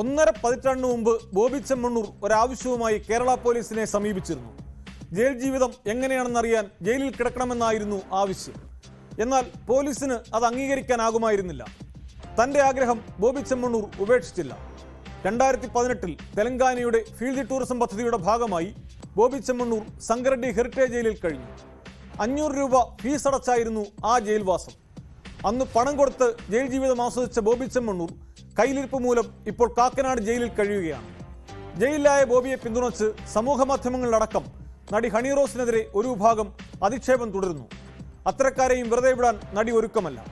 ഒന്നര പതിറ്റാണ്ടിന് മുമ്പ് ബോബി ചെമ്മണ്ണൂർ ഒരാവശ്യവുമായി കേരള പോലീസിനെ സമീപിച്ചിരുന്നു. ജയിൽ ജീവിതം എങ്ങനെയാണെന്നറിയാൻ ജയിലിൽ കിടക്കണമെന്നായിരുന്നു ആവശ്യം. എന്നാൽ പോലീസിന് അത് അംഗീകരിക്കാനാകുമായിരുന്നില്ല. തന്റെ ആഗ്രഹം ബോബി ചെമ്മണ്ണൂർ ഉപേക്ഷിച്ചില്ല. രണ്ടായിരത്തി പതിനെട്ടിൽ തെലങ്കാനയുടെ ഫീൽഡ് ടൂറിസം പദ്ധതിയുടെ ഭാഗമായി ബോബി ചെമ്മണ്ണൂർ സംഗറെഡ്ഡി ഹെറിറ്റേജ് ജയിലിൽ കഴിഞ്ഞു. അഞ്ഞൂറ് രൂപ ഫീസ് അടച്ചായിരുന്നു ആ ജയിൽവാസം. അന്ന് പണം കൊടുത്ത് ജയിൽ ജീവിതം ആസ്വദിച്ച ബോബി ചെമ്മണ്ണൂർ കയ്യിലിരിപ്പ് മൂലം ഇപ്പോൾ കാക്കനാട് ജയിലിൽ കഴിയുകയാണ്. ജയിലിലായ ബോബിയെ പിന്തുണച്ച് സമൂഹ മാധ്യമങ്ങളിലടക്കം നടി ഹണി റോസിനെതിരെ ഒരു വിഭാഗം അധിക്ഷേപം തുടരുന്നു. അത്തരക്കാരെയും വെറുതെ വിടാൻ നടി ഒരുക്കമല്ല.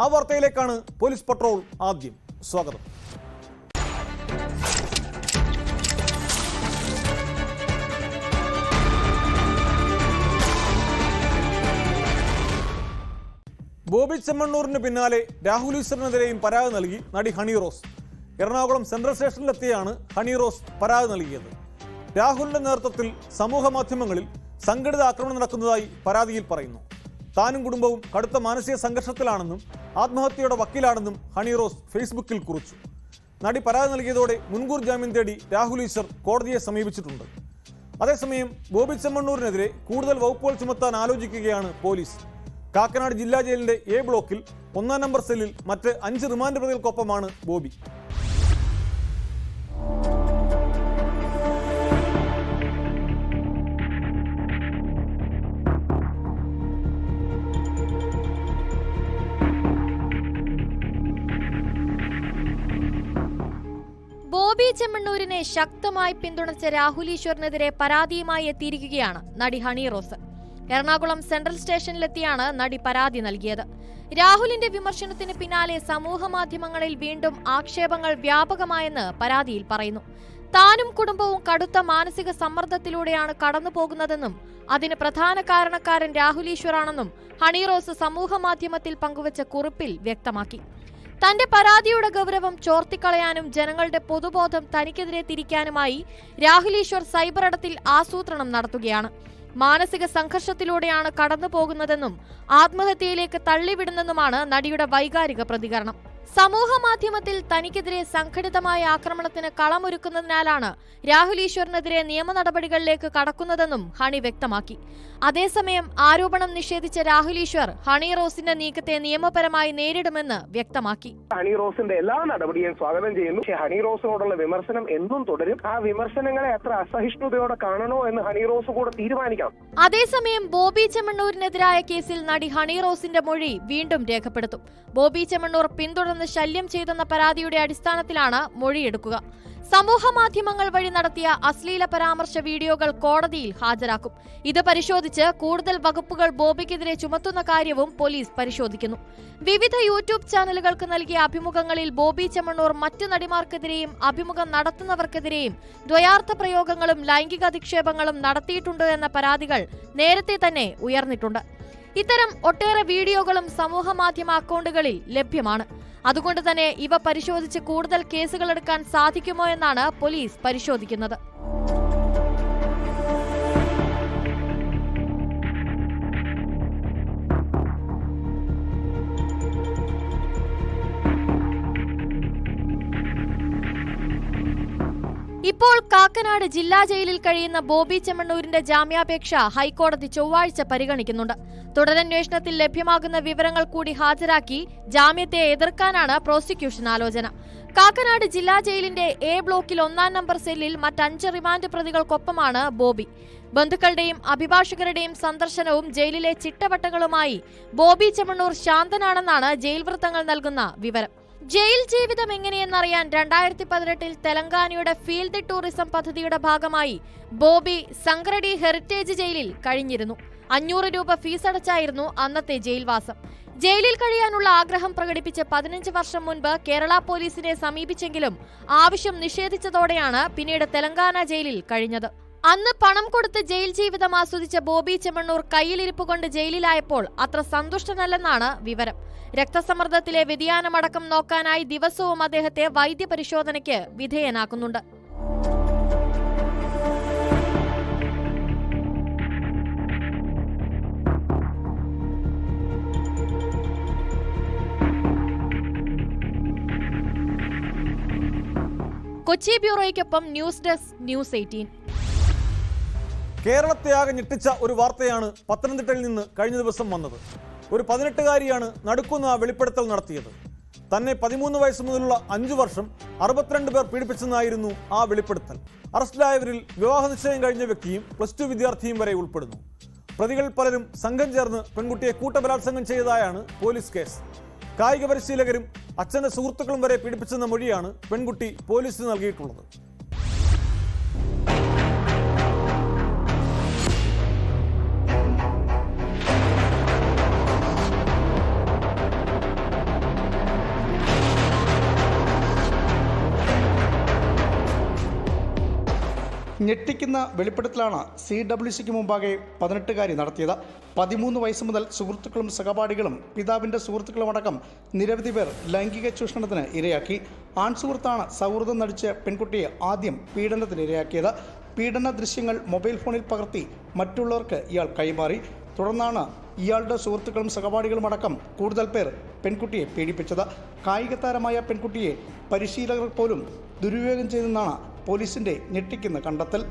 ആ വാർത്തയിലേക്കാണ് പോലീസ് പട്രോൾ ആദ്യം. സ്വാഗതം. ബോബി ചെമ്മണ്ണൂറിന് പിന്നാലെ രാഹുൽ ഈശ്വറിനെതിരെയും പരാതി നൽകി നടി ഹണി റോസ്. എറണാകുളം സെൻട്രൽ സ്റ്റേഷനിലെത്തിയാണ് ഹണി റോസ് പരാതി നൽകിയത്. രാഹുലിന്റെ നേതൃത്വത്തിൽ സമൂഹ മാധ്യമങ്ങളിൽ സംഘടിത ആക്രമണം നടക്കുന്നതായി പരാതിയിൽ പറയുന്നു. താനും കുടുംബവും കടുത്ത മാനസിക സംഘർഷത്തിലാണെന്നും ആത്മഹത്യയുടെ വക്കീലാണെന്നും ഹണി റോസ് ഫേസ്ബുക്കിൽ കുറിച്ചു. നടി പരാതി നൽകിയതോടെ മുൻകൂർ ജാമ്യം തേടി രാഹുൽ ഈശ്വർ കോടതിയെ സമീപിച്ചിട്ടുണ്ട്. അതേസമയം ബോബി ചെമ്മണ്ണൂരിനെതിരെ കൂടുതൽ വകുപ്പുകൾ ചുമത്താൻ ആലോചിക്കുകയാണ് പോലീസ്. കാക്കനാട് ജില്ലാ ജയിലിന്റെ എ ബ്ലോക്കിൽ ഒന്നാം നമ്പർ സെല്ലിൽ മറ്റ് അഞ്ച് റിമാൻഡ് പ്രതികൾക്കൊപ്പമാണ് ബോബി. ബോബി ചെമ്മണ്ണൂരിനെ ശക്തമായി പിന്തുണച്ച രാഹുൽ ഈശ്വറിനെതിരെ പരാതിയുമായി എത്തിയിരിക്കുകയാണ് നടി ഹണി റോസ്. എറണാകുളം സെൻട്രൽ സ്റ്റേഷനിലെത്തിയാണ് നടി പരാതി നൽകിയത്. രാഹുലിന്റെ വിമർശനത്തിന് പിന്നാലെ സമൂഹ മാധ്യമങ്ങളിൽ വീണ്ടും ആക്ഷേപങ്ങൾ വ്യാപകമായെന്ന് പരാതിയിൽ പറയുന്നു. താനും കുടുംബവും കടുത്ത മാനസിക സമ്മർദ്ദത്തിലൂടെയാണ് കടന്നുപോകുന്നതെന്നും അതിന് പ്രധാന കാരണക്കാരൻ രാഹുൽ ഈശ്വറാണെന്നും സമൂഹ മാധ്യമത്തിൽ പങ്കുവച്ച കുറിപ്പിൽ വ്യക്തമാക്കി. തന്റെ പരാതിയുടെ ഗൗരവം ചോർത്തിക്കളയാനും ജനങ്ങളുടെ പൊതുബോധം തനിക്കെതിരെ തിരിക്കാനുമായി രാഹുൽ ഈശ്വർ സൈബർ ഇടത്തിൽ ആസൂത്രണം നടത്തുകയാണ്. മാനസിക സംഘർഷത്തിലൂടെയാണ് കടന്നു പോകുന്നതെന്നും ആത്മഹത്യയിലേക്ക് തള്ളിവിടുന്നെന്നുമാണ് നടിയുടെ വൈകാരിക പ്രതികരണം. സമൂഹ മാധ്യമത്തിൽ തനിക്കെതിരെ സംഘടിതമായ ആക്രമണത്തിന് കളമൊരുക്കുന്നതിനാലാണ് രാഹുൽ ഈശ്വറിനെതിരെ നിയമ നടപടികളിലേക്ക് കടക്കുന്നതെന്നും ഹണി വ്യക്തമാക്കി. അതേസമയം ആരോപണം നിഷേധിച്ച രാഹുൽ ഈശ്വർ ഹണി റോസിന്റെ നീക്കത്തെ നിയമപരമായി നേരിടുമെന്ന് വ്യക്തമാക്കി. ഹണി റോസിന്റെ എല്ലാ നടപടിയും സ്വാഗതം ചെയ്യുന്നു. പക്ഷേ ഹണി റോസിനോടുള്ള വിമർശനം എന്നും തുടരും. ആ വിമർശനങ്ങളെ അത്ര അസഹിഷ്ണുതയോടെ കാണണോ എന്ന് ഹണി റോസ് കൂടെ തീരുമാനിക്കണം. അതേസമയം ബോബി ചെമ്മണ്ണൂരിനെതിരായ കേസിൽ നടി ഹണി റോസിന്റെ മൊഴി വീണ്ടും രേഖപ്പെടുത്തും. ബോബി ചെമ്മണ്ണൂർ പിന്തുടർന്ന് ശല്യം ചെയ്തെന്ന പരാതിയുടെ അടിസ്ഥാനത്തിലാണ് മൊഴിയെടുക്കുക. സമൂഹ മാധ്യമങ്ങൾ വഴി നടത്തിയ അശ്ലീല പരാമർശ വീഡിയോകൾ കോടതിയിൽ ഹാജരാക്കും. ഇത് പരിശോധിച്ച് കൂടുതൽ വകുപ്പുകൾ ബോബിക്കെതിരെ ചുമത്തുന്ന കാര്യവും പോലീസ് പരിശോധിക്കുന്നു. വിവിധ യൂട്യൂബ് ചാനലുകൾക്ക് നൽകിയ അഭിമുഖങ്ങളിൽ ബോബി ചെമ്മണ്ണൂർ മറ്റു നടിമാർക്കെതിരെയും അഭിമുഖം നടത്തുന്നവർക്കെതിരെയും ദ്വയാർത്ഥ പ്രയോഗങ്ങളും ലൈംഗിക അധിക്ഷേപങ്ങളും നടത്തിയിട്ടുണ്ട് എന്ന പരാതികൾ നേരത്തെ തന്നെ ഉയർന്നിട്ടുണ്ട്. ഇത്തരം ഒട്ടേറെ വീഡിയോകളും സമൂഹ മാധ്യമ അക്കൗണ്ടുകളിൽ ലഭ്യമാണ്. അതുകൊണ്ട് തന്നെ ഇവ പരിശോധിച്ച് കൂടുതൽ കേസുകളെടുക്കാൻ സാധിക്കുമോ എന്നാണ് പോലീസ് പരിശോധിക്കുന്നത്. ഇപ്പോൾ കാക്കനാട് ജില്ലാ ജയിലിൽ കഴിയുന്ന ബോബി ചെമ്മണ്ണൂരിന്റെ ജാമ്യാപേക്ഷ ഹൈക്കോടതി ചൊവ്വാഴ്ച പരിഗണിക്കുന്നുണ്ട്. തുടരന്വേഷണത്തിൽ ലഭ്യമാകുന്ന വിവരങ്ങൾ കൂടി ഹാജരാക്കി ജാമ്യത്തെ എതിർക്കാനാണ് പ്രോസിക്യൂഷൻ ആലോചന. കാക്കനാട് ജില്ലാ ജയിലിന്റെ എ ബ്ലോക്കിൽ ഒന്നാം നമ്പർ സെല്ലിൽ മറ്റഞ്ച് റിമാൻഡ് പ്രതികൾക്കൊപ്പമാണ് ബോബി. ബന്ധുക്കളുടെയും അഭിഭാഷകരുടെയും സന്ദർശനവും ജയിലിലെ ചിട്ടവട്ടങ്ങളുമായി ബോബി ചെമ്മണ്ണൂർ ശാന്തനാണെന്നാണ് ജയിൽ വൃത്തങ്ങൾ നൽകുന്ന വിവരം. ജയിൽ ജീവിതം എങ്ങനെയെന്നറിയാൻ രണ്ടായിരത്തി പതിനെട്ടിൽ തെലങ്കാനയുടെ ഫീൽഡ് ടൂറിസം പദ്ധതിയുടെ ഭാഗമായി ബോബി സംഗ്രഡി ഹെറിറ്റേജ് ജയിലിൽ കഴിഞ്ഞിരുന്നു. അഞ്ഞൂറ് രൂപ ഫീസ് അടച്ചായിരുന്നു അന്നത്തെ ജയിൽവാസം. ജയിലിൽ കഴിയാനുള്ള ആഗ്രഹം പ്രകടിപ്പിച്ച് പതിനഞ്ച് വർഷം മുൻപ് കേരള പോലീസിനെ സമീപിച്ചെങ്കിലും ആവശ്യം നിഷേധിച്ചതോടെയാണ് പിന്നീട് തെലങ്കാന ജയിലിൽ കഴിഞ്ഞത്. അന്ന് പണം കൊടുത്ത് ജയിൽ ജീവിതം ആസ്വദിച്ച ബോബി ചെമ്മണ്ണൂർ കയ്യിലിരിപ്പ് കൊണ്ട് ജയിലിലായപ്പോൾ അത്ര സന്തുഷ്ടനല്ലെന്നാണ് വിവരം. രക്തസമ്മർദ്ദത്തിലെ വ്യതിയാനമടക്കം നോക്കാനായി ദിവസവും അദ്ദേഹത്തെ വൈദ്യപരിശോധനയ്ക്ക് വിധേയനാക്കുന്നുണ്ട്. കൊച്ചി ബ്യൂറോയ്ക്കൊപ്പം ന്യൂസ് ഡെസ്ക് ന്യൂസ് എയ്റ്റീൻ. കേരളത്തെ ആകെ ഞെട്ടിച്ച ഒരു വാർത്തയാണ് പത്തനംതിട്ടയിൽ നിന്ന് കഴിഞ്ഞ ദിവസം വന്നത്. ഒരു പതിനെട്ടുകാരിയാണ് നടുക്കുന്ന വെളിപ്പെടുത്തൽ നടത്തിയത്. തന്നെ പതിമൂന്ന് വയസ്സ് മുതലുള്ള അഞ്ചു വർഷം അറുപത്തിരണ്ട് പേർ പീഡിപ്പിച്ചെന്നായിരുന്നു ആ വെളിപ്പെടുത്തൽ. അറസ്റ്റിലായവരിൽ വിവാഹ നിശ്ചയം കഴിഞ്ഞ വ്യക്തിയും പ്ലസ് ടു വിദ്യാർത്ഥിയും വരെ ഉൾപ്പെടുന്നു. പ്രതികൾ പലരും സംഘം ചേർന്ന് പെൺകുട്ടിയെ കൂട്ടബലാത്സംഗം ചെയ്തതായാണ് പോലീസ് കേസ്. കായിക പരിശീലകരും അച്ഛന്റെ സുഹൃത്തുക്കളും വരെ പീഡിപ്പിച്ചെന്ന മൊഴിയാണ് പെൺകുട്ടി പോലീസിന് നൽകിയിട്ടുള്ളത്. ഞെട്ടിക്കുന്ന വെളിപ്പെടുത്തലാണ് സി ഡബ്ല്യു സിക്ക് മുമ്പാകെ പതിനെട്ടുകാരി നടത്തിയത്. പതിമൂന്ന് വയസ്സ് മുതൽ സുഹൃത്തുക്കളും സഹപാഠികളും പിതാവിന്റെ സുഹൃത്തുക്കളുമടക്കം നിരവധി പേർ ലൈംഗിക ചൂഷണത്തിന് ഇരയാക്കി. ആൺ സുഹൃത്താണ് സൗഹൃദം നടിച്ച് പെൺകുട്ടിയെ ആദ്യം പീഡനത്തിന് ഇരയാക്കിയത്. പീഡന ദൃശ്യങ്ങൾ മൊബൈൽ ഫോണിൽ പകർത്തി മറ്റുള്ളവർക്ക് ഇയാൾ കൈമാറി. തുടർന്നാണ് ഇയാളുടെ സുഹൃത്തുക്കളും സഹപാഠികളും അടക്കം കൂടുതൽ പേർ പെൺകുട്ടിയെ പീഡിപ്പിച്ചത്. കായിക താരമായ പെൺകുട്ടിയെ പരിശീലകർ പോലും ദുരുപയോഗം ചെയ്തെന്നാണ് പോലീസിന്റെ ഞെട്ടിക്കുന്ന കണ്ടെത്തൽ.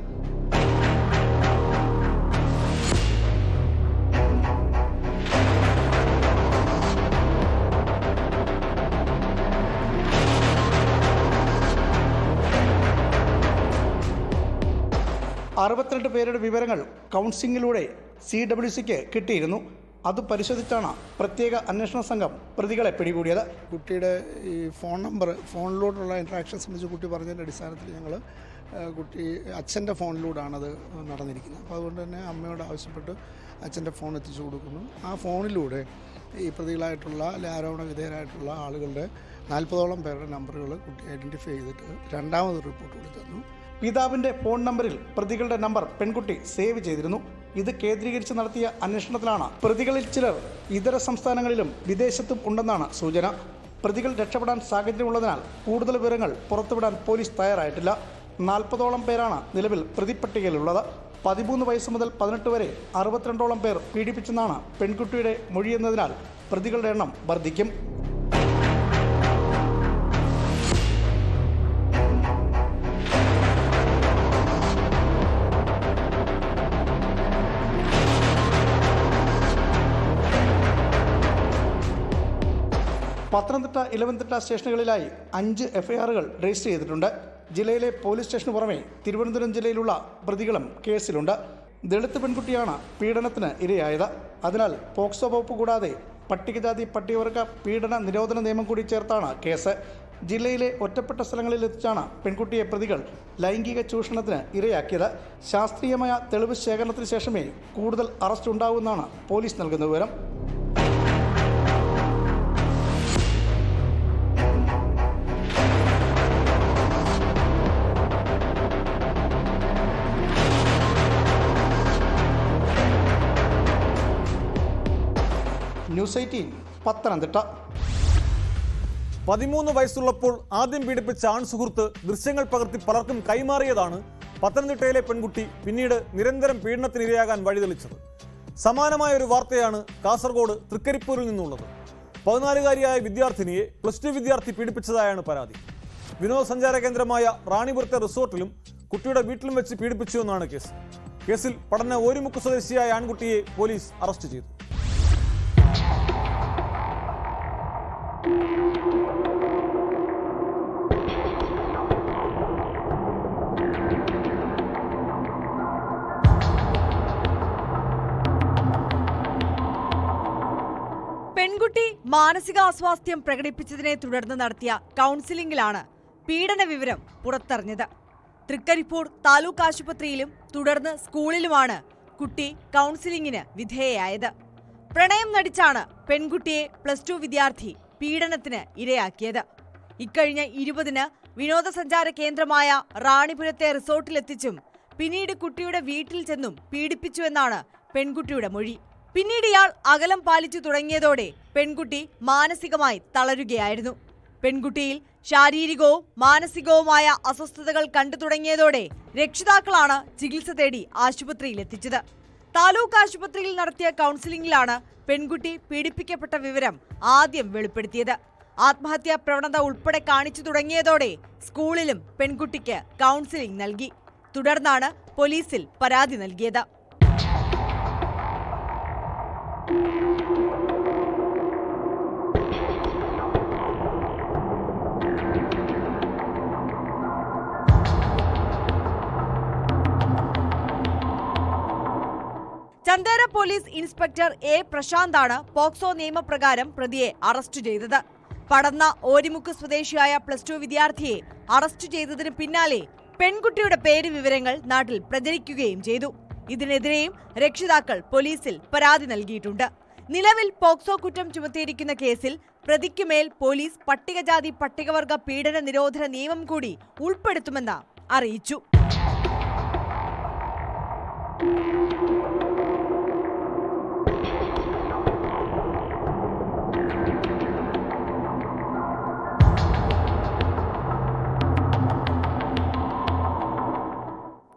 അറുപത്തിരണ്ട് പേരുടെ വിവരങ്ങൾ കൗൺസിലിങ്ങിലൂടെ സി ഡബ്ല്യു സിക്ക് കിട്ടിയിരുന്നു. അത് പരിശോധിച്ചാണ് പ്രത്യേക അന്വേഷണ സംഘം പ്രതികളെ പിടികൂടിയത്. കുട്ടിയുടെ ഈ ഫോൺ നമ്പർ ഫോണിലൂടെയുള്ള ഇൻട്രാക്ഷൻ സംബന്ധിച്ച് കുട്ടി പറഞ്ഞതിന്റെ അടിസ്ഥാനത്തിൽ ഞങ്ങൾ കുട്ടി അച്ഛന്റെ ഫോണിലൂടെയാണ് അത് നടന്നിരിക്കുന്നത്. അപ്പോൾ അതുകൊണ്ട് തന്നെ അമ്മയോട് ആവശ്യപ്പെട്ട് അച്ഛന്റെ ഫോൺ എത്തിച്ചു കൊടുക്കുന്നു. ആ ഫോണിലൂടെ ഈ പ്രതികളായിട്ടുള്ള അല്ലെ ആരോപണ വിധേയരായിട്ടുള്ള ആളുകളുടെ നാൽപ്പതോളം പേരുടെ നമ്പറുകൾ കുട്ടി ഐഡന്റിഫൈ ചെയ്തിട്ട് രണ്ടാമത് റിപ്പോർട്ട് കൊടുത്തു പിതാവിന്റെ ഫോൺ നമ്പറിൽ പ്രതികളുടെ നമ്പർ പെൺകുട്ടി സേവ് ചെയ്തിരുന്നു. ഇത് കേന്ദ്രീകരിച്ച് നടത്തിയ അന്വേഷണത്തിലാണ് പ്രതികളിൽ ചിലർ ഇതര സംസ്ഥാനങ്ങളിലും വിദേശത്തും ഉണ്ടെന്നാണ് സൂചന. പ്രതികൾ രക്ഷപ്പെടാൻ സാഹചര്യമുള്ളതിനാൽ കൂടുതൽ വിവരങ്ങൾ പുറത്തുവിടാൻ പോലീസ് തയ്യാറായിട്ടില്ല. നാൽപ്പതോളം പേരാണ് നിലവിൽ പ്രതിപ്പട്ടികയിലുള്ളത് പതിമൂന്ന് വയസ്സ് മുതൽ പതിനെട്ട് വരെ അറുപത്തിരണ്ടോളം പേർ പീഡിപ്പിച്ചെന്നാണ് പെൺകുട്ടിയുടെ മൊഴിയെന്നതിനാൽ പ്രതികളുടെ എണ്ണം വർദ്ധിക്കും. പത്തനംതിട്ട ഇലവൻതിട്ട സ്റ്റേഷനുകളിലായി അഞ്ച് എഫ്ഐആറുകൾ രജിസ്റ്റർ ചെയ്തിട്ടുണ്ട്. ജില്ലയിലെ പോലീസ് സ്റ്റേഷന് പുറമെ തിരുവനന്തപുരം ജില്ലയിലുള്ള പ്രതികളും കേസിലുണ്ട്. ദളിത് പെൺകുട്ടിയാണ് പീഡനത്തിന് ഇരയായത്. അതിനാൽ പോക്സോ വകുപ്പ് കൂടാതെ പട്ടികജാതി പട്ടികവർഗ പീഡന നിരോധന നിയമം കൂടി ചേർത്താണ് കേസ്. ജില്ലയിലെ ഒറ്റപ്പെട്ട സ്ഥലങ്ങളിൽ എത്തിച്ചാണ് പെൺകുട്ടിയെ പ്രതികൾ ലൈംഗിക ചൂഷണത്തിന് ഇരയാക്കിയത്. ശാസ്ത്രീയമായ തെളിവ് ശേഖരണത്തിന് ശേഷമേ കൂടുതൽ അറസ്റ്റ് ഉണ്ടാവുമെന്നാണ് പോലീസ് നൽകുന്ന വിവരം. News eighteen Pathanamthitta. പതിമൂന്ന് വയസ്സുള്ളപ്പോൾ ആദ്യം പീഡിപ്പിച്ച ആൺ സുഹൃത്ത് ദൃശ്യങ്ങൾ പകർത്തി പലർക്കും കൈമാറിയതാണ് പത്തനംതിട്ടയിലെ പെൺകുട്ടി പിന്നീട് നിരന്തരം പീഡനത്തിനിരയാകാൻ വഴിതെളിച്ചത്. സമാനമായ ഒരു വാർത്തയാണ് കാസർഗോഡ് തൃക്കരിപ്പൂരിൽ നിന്നുള്ളത്. പതിനാലുകാരിയായ വിദ്യാർത്ഥിനിയെ പ്ലസ് ടു വിദ്യാർത്ഥി പീഡിപ്പിച്ചതായാണ് പരാതി. വിനോദസഞ്ചാര കേന്ദ്രമായ റാണിപുരത്തെ റിസോർട്ടിലും കുട്ടിയുടെ വീട്ടിലും വെച്ച് പീഡിപ്പിച്ചു എന്നാണ് കേസ്. കേസിൽ പഠന ഓരിമുക്ക് സ്വദേശിയായ ആൺകുട്ടിയെ പോലീസ് അറസ്റ്റ് ചെയ്തു. മാനസികാസ്വാസ്ഥ്യം പ്രകടിപ്പിച്ചതിനെ തുടർന്ന് നടത്തിയ കൗൺസിലിംഗിലാണ് പീഡന വിവരം പുറത്തറിഞ്ഞത്. തൃക്കരിപ്പൂർ താലൂക്ക് ആശുപത്രിയിലും തുടർന്ന് സ്കൂളിലുമാണ് കുട്ടി കൗൺസിലിംഗിന് വിധേയയായത്. പ്രണയം നടിച്ചാണ് പെൺകുട്ടിയെ പ്ലസ് ടു വിദ്യാർത്ഥി പീഡനത്തിന് ഇരയാക്കിയത്. ഇക്കഴിഞ്ഞ ഇരുപതിന് വിനോദസഞ്ചാര കേന്ദ്രമായ റാണിപുരത്തെ റിസോർട്ടിലെത്തിച്ചും പിന്നീട് കുട്ടിയുടെ വീട്ടിൽ ചെന്നും പീഡിപ്പിച്ചുവെന്നാണ് പെൺകുട്ടിയുടെ മൊഴി. പിന്നീട് ഇയാൾ അകലം പാലിച്ചു തുടങ്ങിയതോടെ പെൺകുട്ടി മാനസികമായി തളരുകയായിരുന്നു. പെൺകുട്ടിയിൽ ശാരീരികവും മാനസികവുമായ അസ്വസ്ഥതകൾ കണ്ടു തുടങ്ങിയതോടെ രക്ഷിതാക്കളാണ് ചികിത്സ തേടി ആശുപത്രിയിൽ എത്തിച്ചത് താലൂക്ക് ആശുപത്രിയിൽ നടത്തിയ കൗൺസിലിംഗിലാണ് പെൺകുട്ടി പീഡിപ്പിക്കപ്പെട്ട വിവരം ആദ്യം വെളിപ്പെടുത്തിയത്. ആത്മഹത്യാ പ്രവണത ഉൾപ്പെടെ കാണിച്ചു തുടങ്ങിയതോടെ സ്കൂളിലും പെൺകുട്ടിക്ക് കൗൺസിലിംഗ് നൽകി. തുടർന്നാണ് പോലീസിൽ പരാതി നൽകിയത്. ചന്ദേര പോലീസ് ഇൻസ്പെക്ടർ എ പ്രശാന്താണ് പോക്സോ നിയമപ്രകാരം പ്രതിയെ അറസ്റ്റ് ചെയ്തത്. പടന്ന ഓരിമുക്ക് സ്വദേശിയായ പ്ലസ് ടു വിദ്യാർത്ഥിയെ അറസ്റ്റ് ചെയ്തതിന് പിന്നാലെ പെൺകുട്ടിയുടെ പേര് വിവരങ്ങൾ നാട്ടിൽ പ്രചരിക്കുകയും ചെയ്തു. ഇതിനെതിരെയും രക്ഷിതാക്കൾ പോലീസിൽ പരാതി നൽകിയിട്ടുണ്ട്. നിലവിൽ പോക്സോ കുറ്റം ചുമത്തിയിരിക്കുന്ന കേസിൽ പ്രതിക്കുമേൽ പോലീസ് പട്ടികജാതി പട്ടികവർഗ പീഡന നിരോധന നിയമം കൂടി ഉൾപ്പെടുത്തുമെന്ന് അറിയിച്ചു.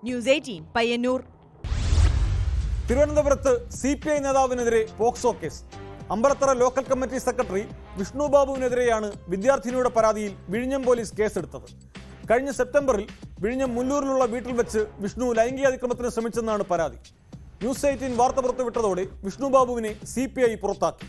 News eighteen Payyanur. തിരുവനന്തപുരത്ത് C P I നേതാവിനെതിരെ POCSO case. Ambalathara local committee secretary Vishnu ബാബുവിനെതിരെയാണ് വിദ്യാർത്ഥിനിയുടെ പരാതിയിൽ വിഴിഞ്ഞം പോലീസ് കേസെടുത്തത്. കഴിഞ്ഞ സെപ്റ്റംബറിൽ വിഴിഞ്ഞം മുല്ലൂരിലുള്ള വീട്ടിൽ വെച്ച് വിഷ്ണു ലൈംഗിക അതിക്രമത്തിന് ശ്രമിച്ചെന്നാണ് പരാതി. ന്യൂസ് എയ്റ്റീൻ വാർത്ത പുറത്തുവിട്ടതോടെ വിഷ്ണു ബാബുവിനെ സി പുറത്താക്കി.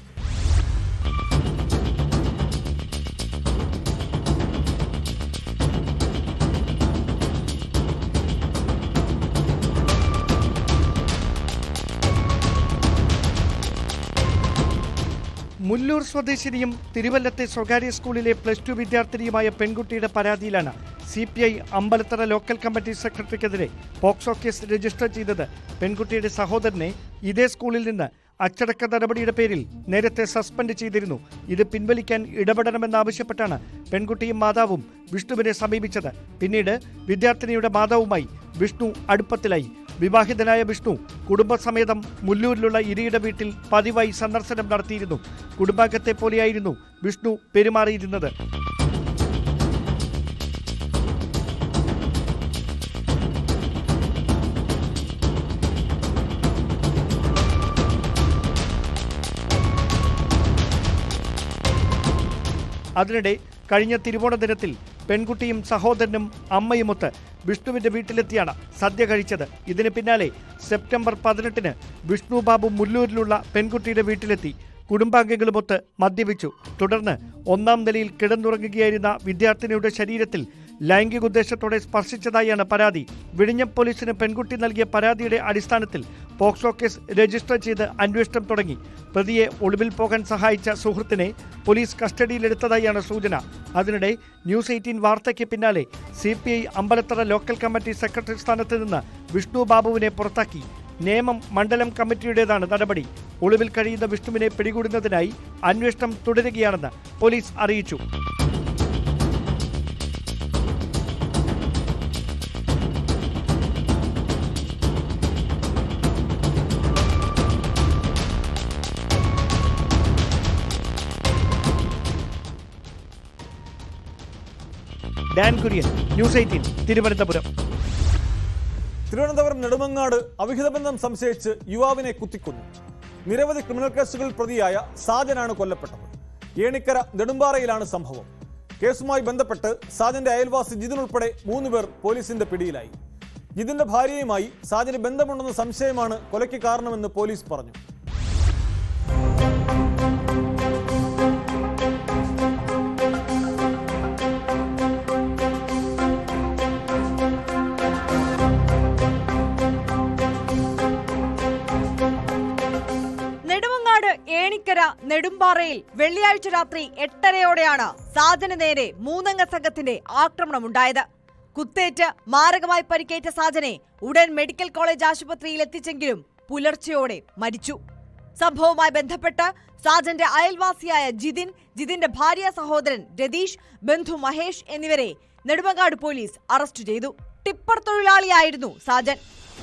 മുല്ലൂർ സ്വദേശിനിയും തിരുവല്ലത്തെ സ്വകാര്യ സ്കൂളിലെ പ്ലസ് ടു വിദ്യാർത്ഥിനിയുമായ പെൺകുട്ടിയുടെ പരാതിയിലാണ് C P I Ambalathara local committee സെക്രട്ടറിക്കെതിരെ POCSO case register ചെയ്തത്. പെൺകുട്ടിയുടെ സഹോദരനെ ഇതേ സ്കൂളിൽ നിന്ന് അച്ചടക്ക നടപടിയുടെ പേരിൽ നേരത്തെ സസ്പെൻഡ് ചെയ്തിരുന്നു. ഇത് പിൻവലിക്കാൻ ഇടപെടണമെന്നാവശ്യപ്പെട്ടാണ് പെൺകുട്ടിയും മാതാവും വിഷ്ണുവിനെ സമീപിച്ചത്. പിന്നീട് വിദ്യാർത്ഥിനിയുടെ മാതാവുമായി വിഷ്ണു അടുപ്പത്തിലായി. വിവാഹിതനായ വിഷ്ണു കുടുംബസമേതം മുല്ലൂരിലുള്ള ഇരിയുടെ വീട്ടിൽ പതിവായി സന്ദർശനം നടത്തിയിരുന്നു. കുടുംബാംഗത്തെ പോലെയായിരുന്നു വിഷ്ണു പെരുമാറിയിരുന്നത്. അതിനിടെ കഴിഞ്ഞ തിരുവോണ ദിനത്തിൽ പെൺകുട്ടിയും സഹോദരനും അമ്മയുമൊത്ത് വിഷ്ണുവിന്റെ വീട്ടിലെത്തിയാണ് സദ്യ കഴിച്ചത്. ഇതിന് പിന്നാലെ സെപ്റ്റംബർ പതിനെട്ടിന് വിഷ്ണു ബാബു മുല്ലൂരിലുള്ള പെൺകുട്ടിയുടെ വീട്ടിലെത്തി കുടുംബാംഗങ്ങളുമൊത്ത് മദ്യപിച്ചു. തുടർന്ന് ഒന്നാം നിലയിൽ കിടന്നുറങ്ങുകയായിരുന്ന വിദ്യാർത്ഥിനിയുടെ ശരീരത്തിൽ ലൈംഗിക ഉദ്ദേശത്തോടെ സ്പർശിച്ചതായാണ് പരാതി. വിഴിഞ്ഞം പോലീസിന് പെൺകുട്ടി നൽകിയ പരാതിയുടെ അടിസ്ഥാനത്തിൽ പോക്സോ കേസ് രജിസ്റ്റർ ചെയ്ത് അന്വേഷണം തുടങ്ങി. പ്രതിയെ ഒളിവിൽ പോകാൻ സഹായിച്ച സുഹൃത്തിനെ പോലീസ് കസ്റ്റഡിയിലെടുത്തതായാണ് സൂചന. അതിനിടെ ന്യൂസ് എയ്റ്റീൻ വാർത്തയ്ക്ക് പിന്നാലെ C P I Ambalathara local committee secretary സ്ഥാനത്ത് നിന്ന് വിഷ്ണു ബാബുവിനെ പുറത്താക്കി. നേമം മണ്ഡലം കമ്മിറ്റിയുടേതാണ് നടപടി. ഒളിവിൽ കഴിയുന്ന വിഷ്ണുവിനെ പിടികൂടുന്നതിനായി അന്വേഷണം തുടരുകയാണെന്ന് പോലീസ് അറിയിച്ചു. Dan Kurian news eighteen Thiruvananthapuram Thiruvananthapuram Nedumangad അവിഹിതബന്ധം സംശയിച്ച് യുവാവിനെ കുത്തിക്കൊന്നു. നിരവധി ക്രിമിനൽ കേസുകളിൽ പ്രതിയായ സാജനാണ് കൊല്ലപ്പെട്ടത്. ഏണിക്കര നെടുമ്പാറയിലാണ് സംഭവം. കേസുമായി ബന്ധപ്പെട്ട് സാജന്റെ അയൽവാസി ജിതിൻ ഉൾപ്പെടെ മൂന്ന് പേർ പോലീസിന്റെ പിടിയിലായി. ജിതിന്റെ ഭാര്യയുമായി സാജന് ബന്ധമുണ്ടെന്ന സംശയമാണ് കൊലയ്ക്ക് കാരണമെന്ന് പോലീസ് പറഞ്ഞു. ഏണിക്കര നെടുമ്പാറയിൽ വെള്ളിയാഴ്ച രാത്രി എട്ടരയോടെയാണ് സാജന് നേരെ മൂന്നംഗ സംഘത്തിന്റെ ആക്രമണമുണ്ടായത്. കുത്തേറ്റ് മാരകമായി പരിക്കേറ്റ സാജനെ ഉടൻ മെഡിക്കൽ കോളേജ് ആശുപത്രിയിൽ എത്തിച്ചെങ്കിലും പുലർച്ചയോടെ മരിച്ചു. സംഭവവുമായി ബന്ധപ്പെട്ട് സാജന്റെ അയൽവാസിയായ ജിതിൻ ജിതിന്റെ ഭാര്യ സഹോദരൻ രതീഷ് ബന്ധു മഹേഷ് എന്നിവരെ നെടുമങ്ങാട് പോലീസ് അറസ്റ്റ് ചെയ്തു. ടിപ്പർ തൊഴിലാളിയായിരുന്നു സാജൻ.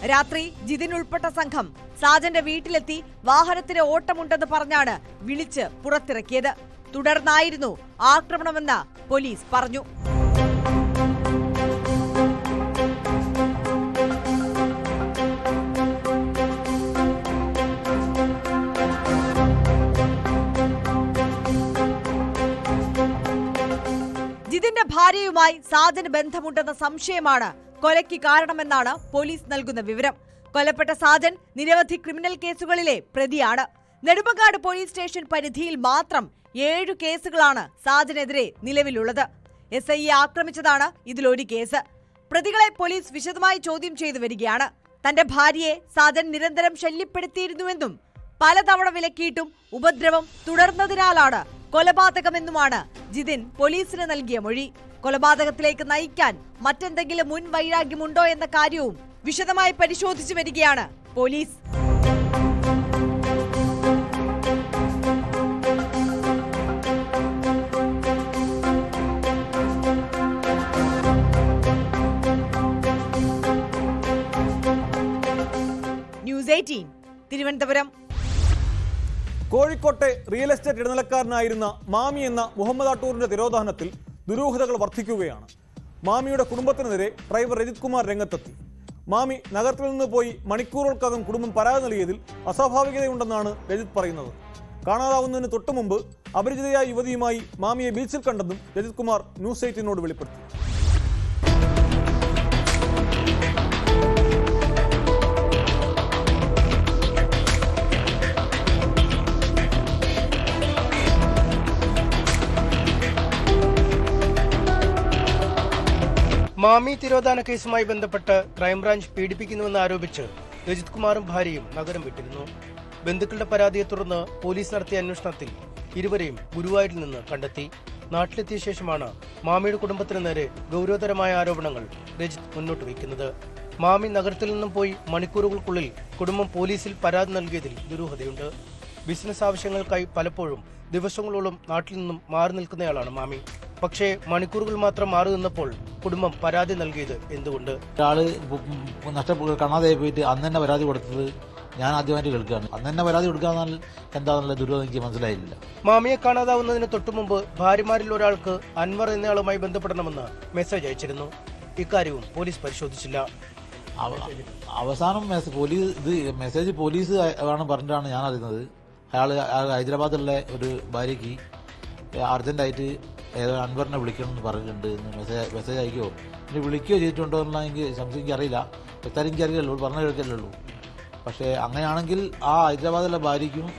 രാത്രി ജിതിൻ ഉൾപ്പെട്ട സംഘം സാജന്റെ വീട്ടിലെത്തി വാഹനത്തിന് ഓട്ടമുണ്ടെന്ന് പറഞ്ഞാണ് വിളിച്ച് പുറത്തിറക്കിയത്. തുടർന്നായിരുന്നു ആക്രമണമെന്ന് പോലീസ് പറഞ്ഞു. ഭാര്യയുമായി സാജന് ബന്ധമുണ്ടെന്ന സംശയമാണ് കൊലയ്ക്ക് കാരണമെന്നാണ് പോലീസ് നൽകുന്ന വിവരം. കൊല്ലപ്പെട്ട സാജൻ നിരവധി ക്രിമിനൽ കേസുകളിലെ പ്രതിയാണ്. നെടുമങ്ങാട് പോലീസ് സ്റ്റേഷൻ പരിധിയിൽ മാത്രം ഏഴു കേസുകളാണ് സാജനെതിരെ നിലവിലുള്ളത്. എസ് ഐയെ ആക്രമിച്ചതാണ് ഇതിലൊരു കേസ്. പ്രതികളെ പോലീസ് വിശദമായി ചോദ്യം ചെയ്തു വരികയാണ്. തന്റെ ഭാര്യയെ സാജൻ നിരന്തരം ശല്യപ്പെടുത്തിയിരുന്നുവെന്നും പലതവണ വിലക്കിയിട്ടും ഉപദ്രവം തുടർന്നതിനാലാണ് കൊലപാതകമെന്നുമാണ് ജിതിൻ പോലീസിന് നൽകിയ മൊഴി. കൊലപാതകത്തിലേക്ക് നയിക്കാൻ മറ്റെന്തെങ്കിലും മുൻ വൈരാഗ്യമുണ്ടോ എന്ന കാര്യവും വിശദമായി പരിശോധിച്ചു വരികയാണ് പോലീസ്. News eighteen Thiruvananthapuram. കോഴിക്കോട്ടെ റിയൽ എസ്റ്റേറ്റ് ഇടനിലക്കാരനായിരുന്ന മാമി എന്ന മുഹമ്മദ് അട്ടൂറിന്റെ തിരോധാനത്തിൽ ദുരൂഹതകൾ വർദ്ധിക്കുകയാണ്. മാമിയുടെ കുടുംബത്തിനെതിരെ ഡ്രൈവർ രജിത് കുമാർ രംഗത്തെത്തി. മാമി നഗരത്തിൽ നിന്ന് പോയി മണിക്കൂറുകൾക്കകം കുടുംബം പരാതി നൽകിയതിൽ അസ്വാഭാവികതയുണ്ടെന്നാണ് രജിത് പറയുന്നത്. കാണാതാവുന്നതിന് തൊട്ടുമുമ്പ് അപരിചിതയായ യുവതിയുമായി മാമിയെ ബീച്ചിൽ കണ്ടെന്നും രജിത് കുമാർ ന്യൂസ് എയ്റ്റീനോട് വെളിപ്പെടുത്തി. മാമി തിരോധാന കേസുമായി ബന്ധപ്പെട്ട് ക്രൈംബ്രാഞ്ച് പീഡിപ്പിക്കുന്നുവെന്ന് ആരോപിച്ച് രജിത് കുമാറും ഭാര്യയും നഗരം വിട്ടിരുന്നു. ബന്ധുക്കളുടെ പരാതിയെ തുടർന്ന് പോലീസ് നടത്തിയ അന്വേഷണത്തിൽ ഇരുവരെയും ഗുരുവായൂരിൽ നിന്ന് കണ്ടെത്തി. നാട്ടിലെത്തിയ ശേഷമാണ് മാമിയുടെ കുടുംബത്തിന് നേരെ ഗൗരവതരമായ ആരോപണങ്ങൾ രജിത് മുന്നോട്ട് വയ്ക്കുന്നത്. മാമി നഗരത്തിൽ നിന്നും പോയി മണിക്കൂറുകൾക്കുള്ളിൽ കുടുംബം പോലീസിൽ പരാതി നൽകിയതിൽ ദുരൂഹതയുണ്ട്. ബിസിനസ് ആവശ്യങ്ങൾക്കായി പലപ്പോഴും ദിവസങ്ങളോളം നാട്ടിൽ നിന്നും മാറി നിൽക്കുന്നയാളാണ് മാമി. പക്ഷേ മണിക്കൂറുകൾ മാത്രം മാറി നിന്നപ്പോൾ കുടുംബം പരാതി നൽകിയത് എന്തുകൊണ്ട്? ഒരാൾ നഷ്ടപ്പെട്ട കാണാതെ പോയിട്ട് അന്ന് തന്നെ പരാതി കൊടുത്തത് ഞാൻ ആദ്യമായിട്ട് കേൾക്കുകയാണ്. അന്ന് തന്നെ പരാതി കൊടുക്കാന്നാൽ എന്താണെന്നുള്ള ദുരിതം എനിക്ക് മനസ്സിലായില്ല. മാമിയെ കാണാതാവുന്നതിന് തൊട്ടുമുമ്പ് ഭാര്യമാരിൽ ഒരാൾക്ക് അൻവർ എന്നയാളുമായി ബന്ധപ്പെടണമെന്ന് മെസ്സേജ് അയച്ചിരുന്നു. ഇക്കാര്യവും പോലീസ് പരിശോധിച്ചില്ല. അവസാനം പോലീസ് ഇത് മെസ്സേജ് പോലീസ് ആണ് പറഞ്ഞിട്ടാണ് ഞാൻ അറിയുന്നത്. അയാൾ ഹൈദരാബാദിലുള്ള ഒരു ഭാര്യയ്ക്ക് അർജന്റായിട്ട് ഏതോ അൻവറിനെ വിളിക്കണം എന്ന് പറഞ്ഞിട്ടുണ്ട് എന്ന് മെസ്സേജ് മെസ്സേജ് അയക്കുമോ ഇനി വിളിക്കുകയോ ചെയ്തിട്ടുണ്ടോ എന്നുള്ള എനിക്ക് സംശയം എനിക്ക് അറിയില്ല. എനിക്ക് അറിയില്ലല്ലോ പറഞ്ഞു കേൾക്കല്ലേ ഉള്ളൂ. പക്ഷേ അങ്ങനെയാണെങ്കിൽ ആ ഹൈദരാബാദിലെ ഭാര്യയ്ക്കും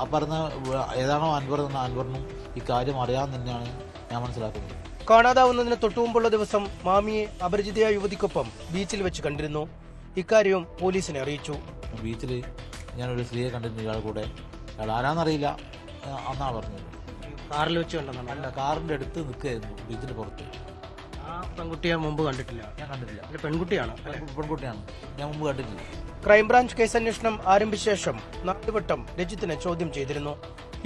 ആ പറഞ്ഞ ഏതാണോ അൻവർ എന്ന അൻവറിനും ഈ കാര്യം അറിയാമെന്ന് തന്നെയാണ് ഞാൻ മനസ്സിലാക്കുന്നത്. കാണാതാവുന്നതിന് തൊട്ടുമുമ്പുള്ള ദിവസം മാമിയെ അപരിചിതയായ യുവതിക്കൊപ്പം ബീച്ചിൽ വെച്ച് കണ്ടിരുന്നു. ഇക്കാര്യവും പോലീസിനെ അറിയിച്ചു. ബീച്ചിൽ ഞാനൊരു സ്ത്രീയെ കണ്ടിരുന്നു ഇയാൾ കൂടെ. അയാൾ ആരാന്നറിയില്ല എന്നാണ് പറഞ്ഞത്. കാറിൽ വെച്ച് കണ്ടെന്നാണ്. അല്ല കാറിന്റെ അടുത്ത് നിൽക്കുകയായിരുന്നു ബീച്ചിന് പുറത്ത്. ആ പെൺകുട്ടിയെ മുമ്പ് കണ്ടിട്ടില്ല. ഞാൻ കണ്ടിട്ടില്ല. അല്ല, പെൺകുട്ടിയാണ്. പെൺകുട്ടിയാണ്. ഞാൻ മുമ്പ് കണ്ടിട്ടില്ല. ക്രൈംബ്രാഞ്ച് കേസന്വേഷണം ആരംഭിച്ച ശേഷം നാട്ടുവട്ടം രജിത്തിനെ ചോദ്യം ചെയ്തിരുന്നു.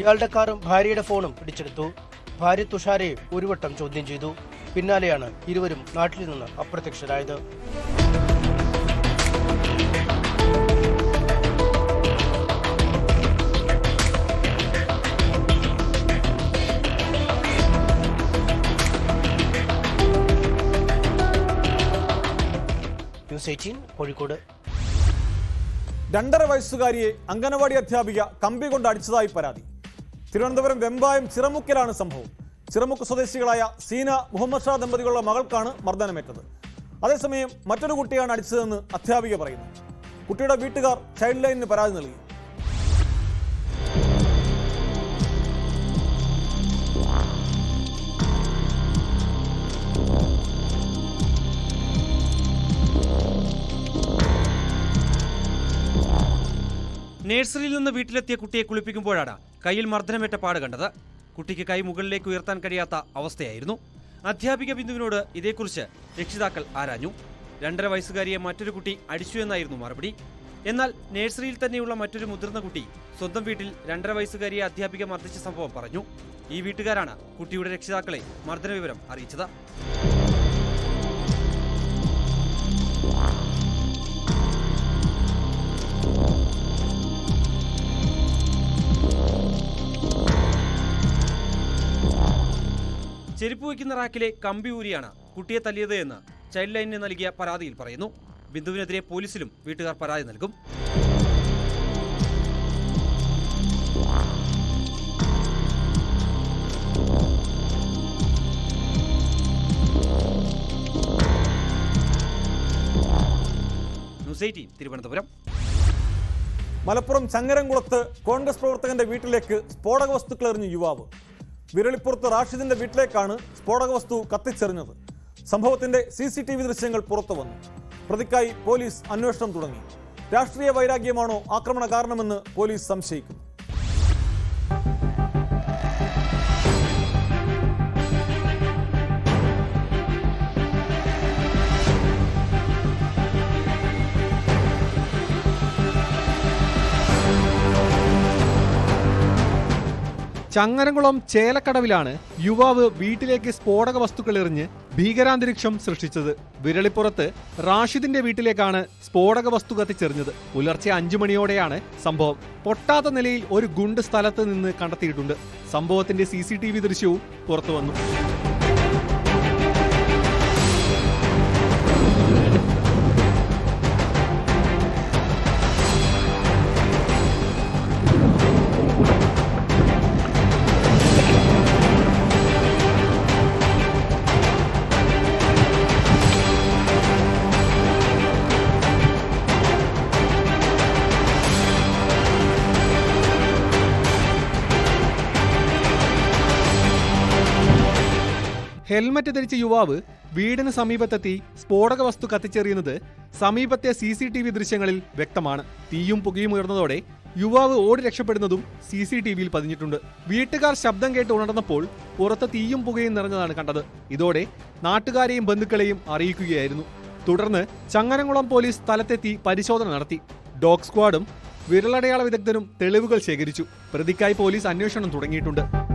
ഇയാളുടെ കാറും ഭാര്യയുടെ ഫോണും പിടിച്ചെടുത്തു. ഭാര്യ തുഷാരയെ ഒരു വട്ടം ചോദ്യം ചെയ്തു. പിന്നാലെയാണ് ഇരുവരും നാട്ടിൽ നിന്ന് അപ്രത്യക്ഷരായത്. കോഴിക്കോട്. രണ്ടര വയസ്സുകാരിയെ അംഗനവാടി അധ്യാപിക കമ്പി കൊണ്ട് അടിച്ചതായി പരാതി. തിരുവനന്തപുരം വെമ്പായം ചിറമുക്കിലാണ് സംഭവം. ചിറമുക്ക് സ്വദേശികളായ സീന മുഹമ്മദ് ഷാ ദമ്പതികളുടെ മകൾക്കാണ് മർദ്ദനമേറ്റത്. അതേസമയം മറ്റൊരു കുട്ടിയാണ് അടിച്ചതെന്ന് അധ്യാപിക പറയുന്നു. കുട്ടിയുടെ വീട്ടുകാർ ചൈൽഡ് ലൈനിന് പരാതി നൽകി. നഴ്സറിയിൽ നിന്ന് വീട്ടിലെത്തിയ കുട്ടിയെ കുളിപ്പിക്കുമ്പോഴാണ് കയ്യിൽ മർദ്ദനമേറ്റ പാട് കണ്ടത്. കുട്ടിക്ക് കൈ മുകളിലേക്ക് ഉയർത്താൻ കഴിയാത്ത അവസ്ഥയായിരുന്നു. അധ്യാപിക ബിന്ദുവിനോട് ഇതേക്കുറിച്ച് രക്ഷിതാക്കൾ ആരാഞ്ഞു. രണ്ടര വയസ്സുകാരിയെ മറ്റൊരു കുട്ടി അടിച്ചു എന്നായിരുന്നു മറുപടി. എന്നാൽ നഴ്സറിയിൽ തന്നെയുള്ള മറ്റൊരു മുതിർന്ന കുട്ടി സ്വന്തം വീട്ടിൽ രണ്ടര വയസ്സുകാരിയെ അധ്യാപിക മർദ്ദിച്ച സംഭവം പറഞ്ഞു. ഈ വീട്ടുകാരാണ് കുട്ടിയുടെ രക്ഷിതാക്കളെ മർദ്ദന വിവരം അറിയിച്ചത്. ചെരുപ്പ് വയ്ക്കുന്ന റാക്കിലെ കമ്പി ഊരിയാണ് കുട്ടിയെ തല്ലിയത് എന്ന് ചൈൽഡ് ലൈനിന് നൽകിയ പരാതിയിൽ പറയുന്നു. ബിന്ദുവിനെതിരെ പോലീസിലും വീട്ടുകാർ പരാതി നൽകും. തിരുവനന്തപുരം. മലപ്പുറം ചങ്ങരംകുളത്ത് കോൺഗ്രസ് പ്രവർത്തകന്റെ വീട്ടിലേക്ക് സ്ഫോടക വസ്തുക്കൾ എറിഞ്ഞ യുവാവ്. വിരളിപ്പുറത്ത് റാഷിദിന്റെ വീട്ടിലേക്കാണ് സ്ഫോടക വസ്തു കത്തിച്ചെറിഞ്ഞത്. സംഭവത്തിന്റെ സി സി ടി വി ദൃശ്യങ്ങൾ പുറത്തു വന്നു. പ്രതിക്കായി പോലീസ് അന്വേഷണം തുടങ്ങി. രാഷ്ട്രീയ വൈരാഗ്യമാണോ ആക്രമണ കാരണമെന്ന് പോലീസ് സംശയിക്കുന്നു. ചങ്ങരംകുളം ചേലക്കടവിലാണ് യുവാവ് വീട്ടിലേക്ക് സ്ഫോടക വസ്തുക്കൾ എറിഞ്ഞ് ഭീകരാന്തരീക്ഷം സൃഷ്ടിച്ചത്. വിരളിപ്പുറത്ത് റാഷിദിന്റെ വീട്ടിലേക്കാണ് സ്ഫോടക വസ്തു കത്തിച്ചെറിഞ്ഞത്. പുലർച്ചെ അഞ്ചു മണിയോടെയാണ് സംഭവം. പൊട്ടാത്ത നിലയിൽ ഒരു ഗുണ്ട് സ്ഥലത്ത് നിന്ന് കണ്ടെത്തിയിട്ടുണ്ട്. സംഭവത്തിന്റെ സി ദൃശ്യവും പുറത്തു ഹെൽമറ്റ് ധരിച്ച യുവാവ് വീടിന് സമീപത്തെത്തി സ്ഫോടക വസ്തു കത്തിച്ചെറിയുന്നത് സമീപത്തെ സി സി ടി വി ദൃശ്യങ്ങളിൽ വ്യക്തമാണ്. തീയും പുകയും ഉയർന്നതോടെ യുവാവ് ഓടി രക്ഷപ്പെടുന്നതും സി സി ടി വിയിൽ പതിഞ്ഞിട്ടുണ്ട്. വീട്ടുകാർ ശബ്ദം കേട്ട് ഉണർന്നപ്പോൾ പുറത്ത് തീയും പുകയും നിറഞ്ഞതാണ് കണ്ടത്. ഇതോടെ നാട്ടുകാരെയും ബന്ധുക്കളെയും അറിയിക്കുകയായിരുന്നു. തുടർന്ന് ചങ്ങനംകുളം പോലീസ് സ്ഥലത്തെത്തി പരിശോധന നടത്തി. ഡോഗ് സ്ക്വാഡും വിരലടയാള വിദഗ്ധരും തെളിവുകൾ ശേഖരിച്ചു. പ്രതിക്കായി പോലീസ് അന്വേഷണം തുടങ്ങിയിട്ടുണ്ട്.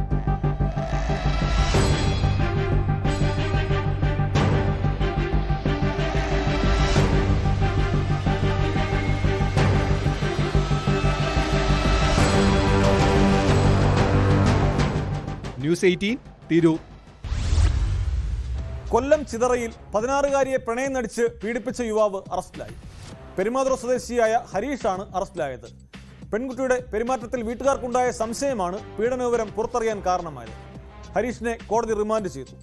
News eighteen Tirur. കൊല്ലം ചിതറയിൽ പതിനാറുകാരിയെ പ്രണയം നടിച്ച് പീഡിപ്പിച്ച യുവാവ് അറസ്റ്റിലായി. പെരുമാതുറ സ്വദേശിയായ ഹരീഷാണ് അറസ്റ്റിലായത്. പെൺകുട്ടിയുടെ പെരുമാറ്റത്തിൽ വീട്ടുകാർക്കുണ്ടായ സംശയമാണ് പീഡനവിവരം പുറത്തറിയാൻ കാരണമായത്. ഹരീഷിനെ കോടതി റിമാൻഡ് ചെയ്തു.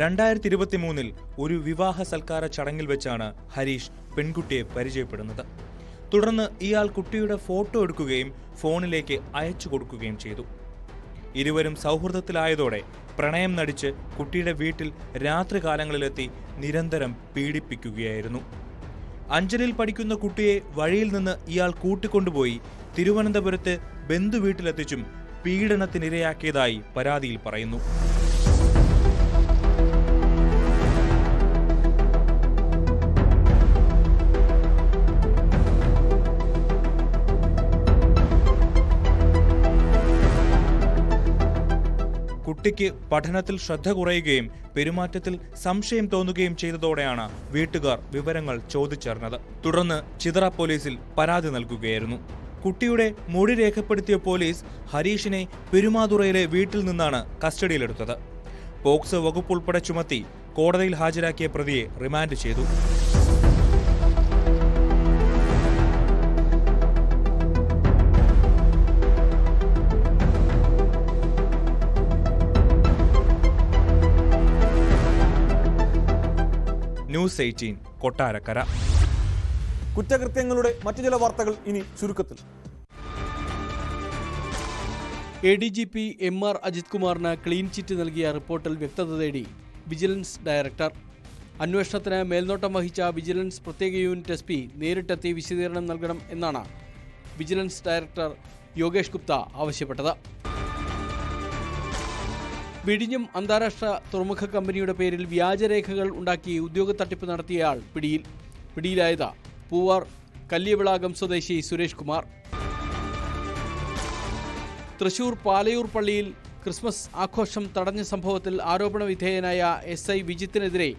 രണ്ടായിരത്തി ഇരുപത്തി മൂന്നിൽ ഒരു വിവാഹ സൽക്കാര ചടങ്ങിൽ വെച്ചാണ് ഹരീഷ് പെൺകുട്ടിയെ പരിചയപ്പെടുന്നത്. തുടർന്ന് ഇയാൾ കുട്ടിയുടെ ഫോട്ടോ എടുക്കുകയും ഫോണിലേക്ക് അയച്ചു കൊടുക്കുകയും ചെയ്തു. ഇരുവരും സൗഹൃദത്തിലായതോടെ പ്രണയം നടിച്ച് കുട്ടിയുടെ വീട്ടിൽ രാത്രികാലങ്ങളിലെത്തി നിരന്തരം പീഡിപ്പിക്കുകയായിരുന്നു. അഞ്ചലിൽ പഠിക്കുന്ന കുട്ടിയെ വഴിയിൽ നിന്ന് ഇയാൾ കൂട്ടിക്കൊണ്ടുപോയി തിരുവനന്തപുരത്ത് ബന്ധുവീട്ടിലെത്തിച്ചും പീഡനത്തിനിരയാക്കിയതായി പരാതിയിൽ പറയുന്നു. കുട്ടിക്ക് പഠനത്തിൽ ശ്രദ്ധ കുറയുകയും പെരുമാറ്റത്തിൽ സംശയം തോന്നുകയും ചെയ്തതോടെയാണ് വീട്ടുകാർ വിവരങ്ങൾ ചോദിച്ചറിഞ്ഞത്. തുടർന്ന് ചിതറ പോലീസിൽ പരാതി നൽകുകയായിരുന്നു. കുട്ടിയുടെ മൊഴി രേഖപ്പെടുത്തിയ പോലീസ് ഹരീഷിനെ പെരുമാതുറയിലെ വീട്ടിൽ നിന്നാണ് കസ്റ്റഡിയിലെടുത്തത്. പോക്സോ വകുപ്പ് ഉൾപ്പെടെ ചുമത്തി കോടതിയിൽ ഹാജരാക്കിയ പ്രതിയെ റിമാൻഡ് ചെയ്തു. News eighteen Kottarakkara. കുറ്റകൃത്യങ്ങളുടെ മറ്റു ചില വാർത്തകൾ ഇനി ചുരുക്കത്തിൽ. A D G P M R Ajith കുമാറിന് ക്ലീൻ ചിറ്റ് നൽകിയ റിപ്പോർട്ടിൽ വ്യക്തത തേടി വിജിലൻസ് ഡയറക്ടർ. അന്വേഷണത്തിന് മേൽനോട്ടം വഹിച്ച വിജിലൻസ് പ്രത്യേക യൂണിറ്റ് എസ് പി നേരിട്ടെത്തി വിശദീകരണം നൽകണം എന്നാണ് വിജിലൻസ് ഡയറക്ടർ യോഗേഷ് ഗുപ്ത ആവശ്യപ്പെട്ടത്. വിഴിഞ്ഞം അന്താരാഷ്ട്ര തുറമുഖ കമ്പനിയുടെ പേരിൽ വ്യാജരേഖകൾ ഉണ്ടാക്കി ഉദ്യോഗ തട്ടിപ്പ് നടത്തിയയാൾ പിടിയിൽ പിടിയിലായത് പൂവാർ കല്യവിളാകം സ്വദേശി സുരേഷ് കുമാർ. തൃശൂർ പാലയൂർ പള്ളിയിൽ ക്രിസ്മസ് ആഘോഷം തടഞ്ഞ സംഭവത്തിൽ ആരോപണ വിധേയനായ എസ് ഐ വിജിത്തിനെതിരെ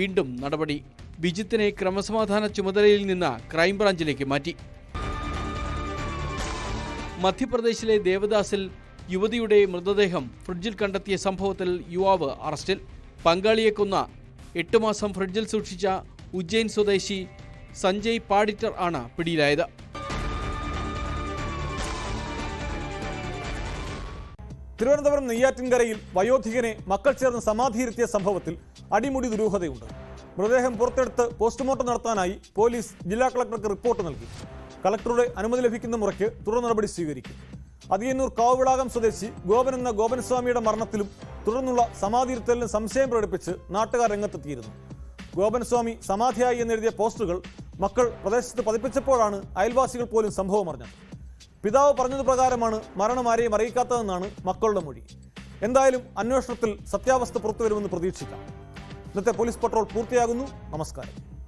വീണ്ടും നടപടി. വിജിത്തിനെ ക്രമസമാധാന ചുമതലയിൽ നിന്ന് ക്രൈംബ്രാഞ്ചിലേക്ക് മാറ്റി. മധ്യപ്രദേശിലെ ദേവദാസിൽ യുവതിയുടെ മൃതദേഹം ഫ്രിഡ്ജിൽ കണ്ടെത്തിയ സംഭവത്തിൽ യുവാവ് അറസ്റ്റിൽ. പങ്കാളിയെ കൊന്ന മാസം ഫ്രിഡ്ജിൽ സൂക്ഷിച്ച ഉജ്ജയിൻ സ്വദേശി സഞ്ജയ് പാഡിറ്റർ ആണ് പിടിയിലായത്. തിരുവനന്തപുരം നെയ്യാറ്റിൻകരയിൽ വയോധികനെ മക്കൾ ചേർന്ന് സമാധിയിരുത്തിയ സംഭവത്തിൽ അടിമുടി ദുരൂഹതയുണ്ട്. മൃതദേഹം പുറത്തെടുത്ത് പോസ്റ്റ്മോർട്ടം നടത്താനായി പോലീസ് ജില്ലാ കളക്ടർക്ക് റിപ്പോർട്ട് നൽകി. കളക്ടറുടെ അനുമതി ലഭിക്കുന്ന മുറയ്ക്ക് തുടർ നടപടി സ്വീകരിക്കും. അതിയന്നൂർ കാവുവിളാകം സ്വദേശി ഗോപൻ എന്ന ഗോപൻസ്വാമിയുടെ മരണത്തിലും തുടർന്നുള്ള സമാധിയിരുത്തലിലും സംശയം പ്രകടിപ്പിച്ച് നാട്ടുകാർ രംഗത്തെത്തിയിരുന്നു ഗോപൻസ്വാമി സമാധിയായി എന്നെഴുതിയ പോസ്റ്ററുകൾ മക്കൾ പ്രദേശത്ത് പതിപ്പിച്ചപ്പോഴാണ് അയൽവാസികൾ പോലും സംഭവം അറിഞ്ഞത്. പിതാവ് പറഞ്ഞത് പ്രകാരമാണ് മരണം ആരെയും അറിയിക്കാത്തതെന്നാണ് മക്കളുടെ മൊഴി. എന്തായാലും അന്വേഷണത്തിൽ സത്യാവസ്ഥ പുറത്തുവരുമെന്ന് പ്രതീക്ഷിക്കാം. ഇന്നത്തെ പോലീസ് പട്രോൾ പൂർത്തിയാകുന്നു. നമസ്കാരം.